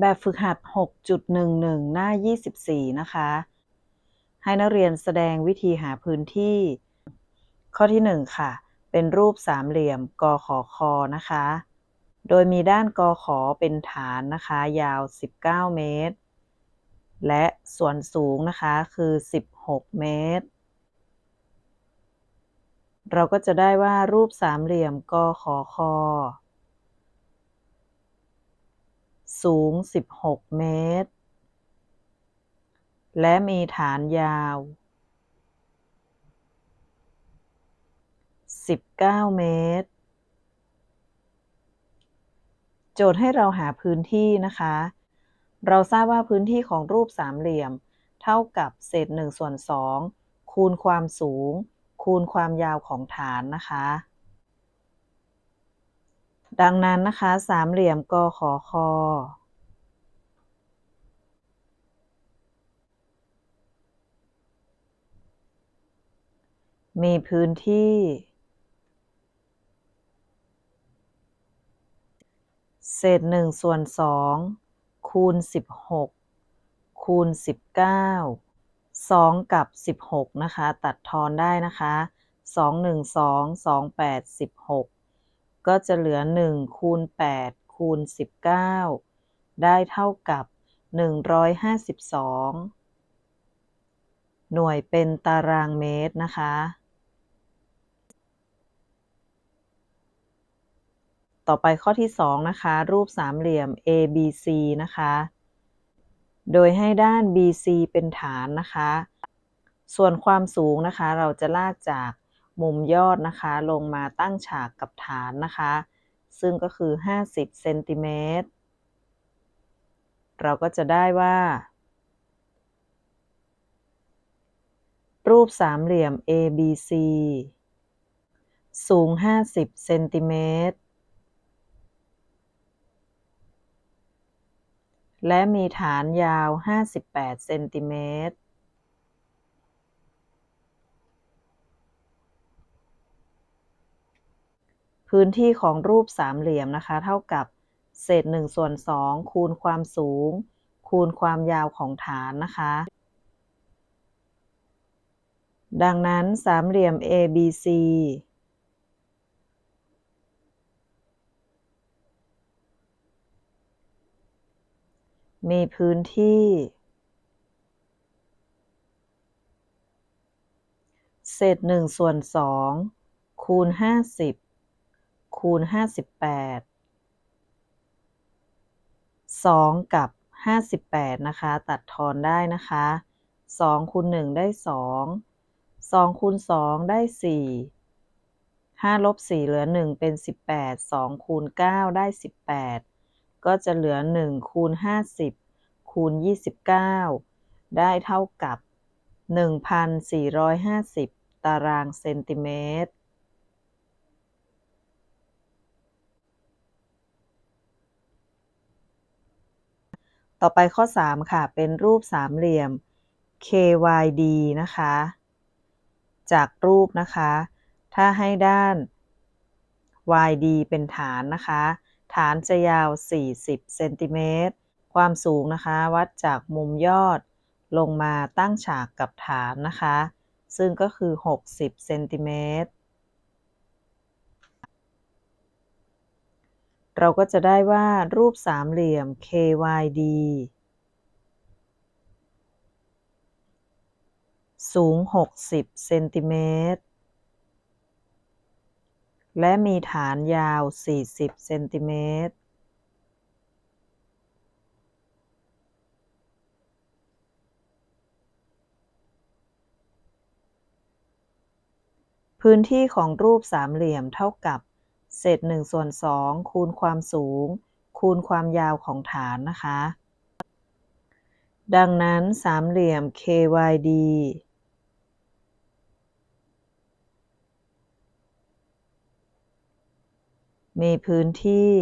แบบฝึกหัด 6.11 หน้า 24 นะคะ ให้นักเรียนแสดงวิธีหาพื้นที่ ข้อที่ 1 ค่ะ เป็นรูปสามเหลี่ยมกขอคอนะคะ โดยมีด้านกขอเป็นฐานนะคะ ยาว 19 เมตร และส่วนสูงนะคะคือ 16 เมตร เราก็จะได้ว่ารูปสามเหลี่ยมกขอคอ สูง 16 เมตร และมีฐานยาว 19 เมตร โจทย์ให้เราหาพื้นที่นะคะ เราทราบว่าพื้นที่ของรูปสามเหลี่ยม เท่ากับเศษ1ส่วน2คูณความสูง คูณความยาวของฐานนะคะ ดังนั้นนะคะ สามเหลี่ยมกขอคอ มีพื้นที่เศษหนึ่งส่วนสองคูณสิบหกคูณสิบเก้าสองกับสิบหกนะคะ ตัดทอนได้นะคะสองหนึ่งสองสองแปดสิบหก ก็จะเหลือหนึ่งคูณแปดคูณสิบเก้าได้เท่ากับหนึ่งร้อยห้าสิบสองหน่วยเป็นตารางเมตรนะคะ ต่อไปข้อที่ 2 นะคะ รูปสามเหลี่ยม ABC นะคะ โดยให้ด้าน BC เป็นฐานนะคะ ส่วนความสูงนะคะ เราจะลากจาก มุมยอดนะคะลงมาตั้งฉากกับฐานนะคะ ซึ่งก็คือ 50เซนติเมตรเราก็จะได้ว่า รูปสามเหลี่ยม ABC สูง 50เซนติเมตรและมีฐานยาว 58 เซนติเมตร พื้นที่ของรูปสามเหลี่ยมนะคะ เท่ากับเศษ1ส่วน2คูณความสูง คูณความยาวของฐานนะคะ ดังนั้นสามเหลี่ยม ABC มีพื้นที่เศษหนึ่งส่วนสองคูณห้าสิบ คูณห้าสิบแปดสองกับห้าสิบแปดนะคะ ตัดทอนได้นะคะสองคูณหนึ่งได้สองสองคูณสองได้สี่ห้าลบสี่เหลือหนึ่งเป็นสิบแปดสองคูณเก้าได้สิบแปดก็จะเหลือ1คูณ50คูณ29ได้เท่ากับ1,450ตารางเซนติเมตร ต่อไปข้อ 3 ค่ะ เป็นรูปสามเหลี่ยม KYD นะคะ จากรูปนะคะ ถ้าให้ด้าน YD เป็นฐานนะคะ ฐานจะยาว 40เซนติเมตร ความสูงนะคะ วัดจากมุมยอดลงมาตั้งฉากกับฐานนะคะ ซึ่งก็คือ 60เซนติเมตร เราก็จะได้ว่ารูปสามเหลี่ยม KYD สูง 60 เซนติเมตร และมีฐานยาว 40 เซนติเมตร พื้นที่ของรูปสามเหลี่ยมเท่ากับ เศษ1ส่วน2คูณความสูง คูณความยาวของฐานนะคะ ดังนั้นสามเหลี่ยม KYD มีพื้นที่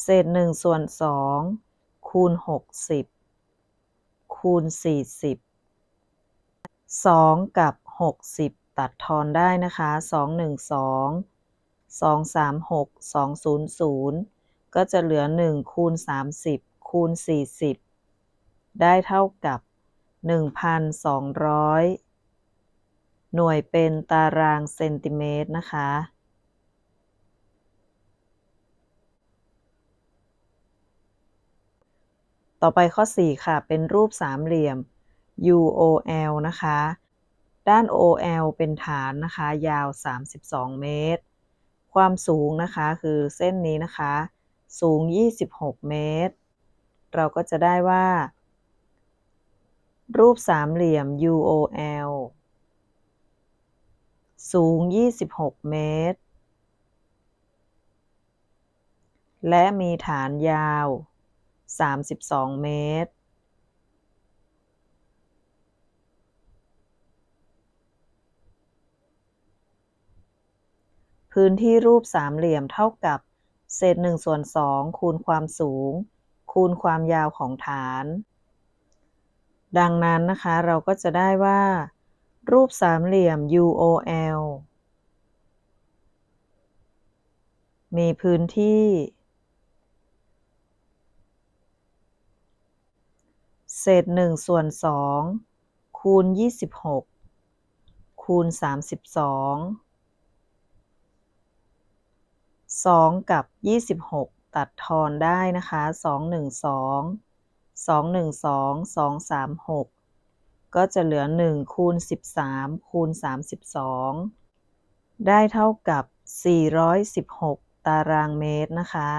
เศษหนึ่งส่วนสองคูณหกสิบคูณสี่สิบสองกับ หกสิบตัดทอนได้นะคะสองหนึ่งสอง236 200 ก็จะเหลือ 1 คูณ 30 คูณ 40 ได้เท่ากับ 1,200 หน่วยเป็นตารางเซนติเมตรนะคะต่อไปข้อ 4 ค่ะ เป็นรูปสามเหลี่ยม UOL นะคะ ด้าน OL เป็นฐานนะคะ ยาว 32 เมตร ความสูงนะคะคือเส้นนี้นะคะ สูง 26 เมตร เราก็จะได้ว่า รูปสามเหลี่ยม UOL สูง 26 เมตร และมีฐานยาว 32 เมตร พื้นที่รูปสามเหลี่ยมเท่ากับ เศษ1ส่วน2คูณความสูง คูณความยาวของฐาน ดังนั้นนะคะเราก็จะได้ว่า รูปสามเหลี่ยม UOL มีพื้นที่ เศษ1ส่วน2คูณ 26 คูณ 32 2 กับ 26 ตัดทอนได้นะคะ 2 1 2 2 1 2 2 3 6 ก็จะเหลือ 1 คูณ 13 คูณ 32 ได้เท่ากับ 416 ตารางเมตรนะคะ